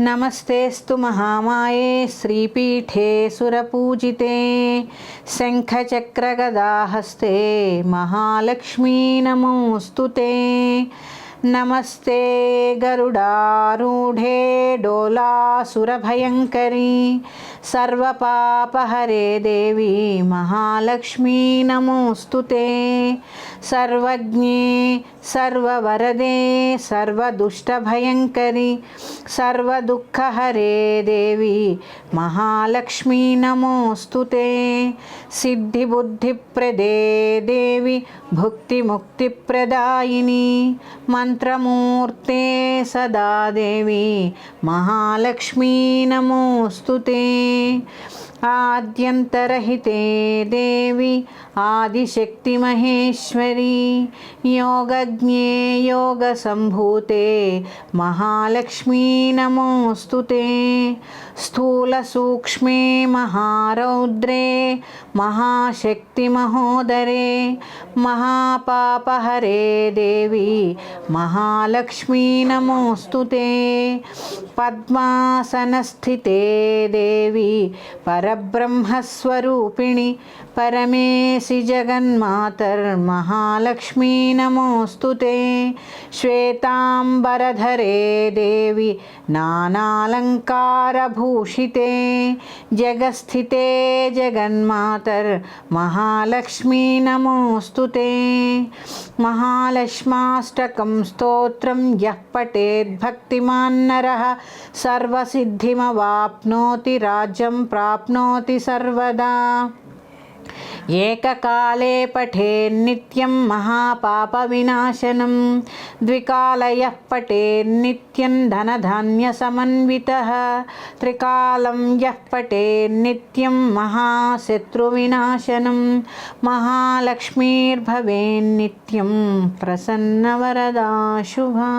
नमस्तेऽस्तु महामाये श्रीपीठे सुरपूजिते शङ्खचक्रगदाहस्ते महालक्ष्मी नमोऽस्तु ते नमस्ते गरुडारूढे डोलासुरभयङ्करी सर्वपापहरे देवी महालक्ष्मी नमोऽस्तु ते सर्वज्ञे सर्ववरदे सर्वदुष्टभयङ्करि सर्वदुःखहरे देवी महालक्ष्मी नमोऽस्तु ते सिद्धिबुद्धिप्रदे देवी भुक्तिमुक्तिप्रदायिनी मन्त्रमूर्ते మంత్రమూర్తే సదాదేవి. మహాలక్ష్మీ నమోస్తు ఆద్యంతరహితే దేవి. आदिशक्तिमहेश्वरी, योगज्ञे योगसम्भूते, महालक्ष्मी नमोऽस्तु ते। स्थूलसूक्ष्मे महारौद्रे, महाशक्तिमहोदरे, महापापहरे देवी, महालक्ष्मी नमोऽस्तु ते। पद्मासनस्थिते देवी, परब्रह्मस्वरूपिणि परमेशि जगन्मातर्महालक्ष्मी नमोऽस्तु ते। श्वेताम्बरधरे देवी नानालङ्कारभूषिते। जगस्थिते जगन्मातर्महालक्ष्मी नमोऽस्तु ते। महालक्ष्माष्टकं स्तोत्रं यः पठेद्भक्तिमान्नरः सर्वसिद्धिमवाप्नोति राज्यं प्राप्नोति सर्वदा। ఏకకాలే పఠే పఠేన్నిత్యం మహాపాపవినాశనం. ద్వికాలయः పఠేన్నిత్యం ధనధాన్యసమన్వితः త్రికాలం యః యः పఠేన్నిత్యం మహాశత్రువినాశనం. మహాలక్ష్మీర్భవేన్నిత్యం ప్రసన్నవరదా శుభా.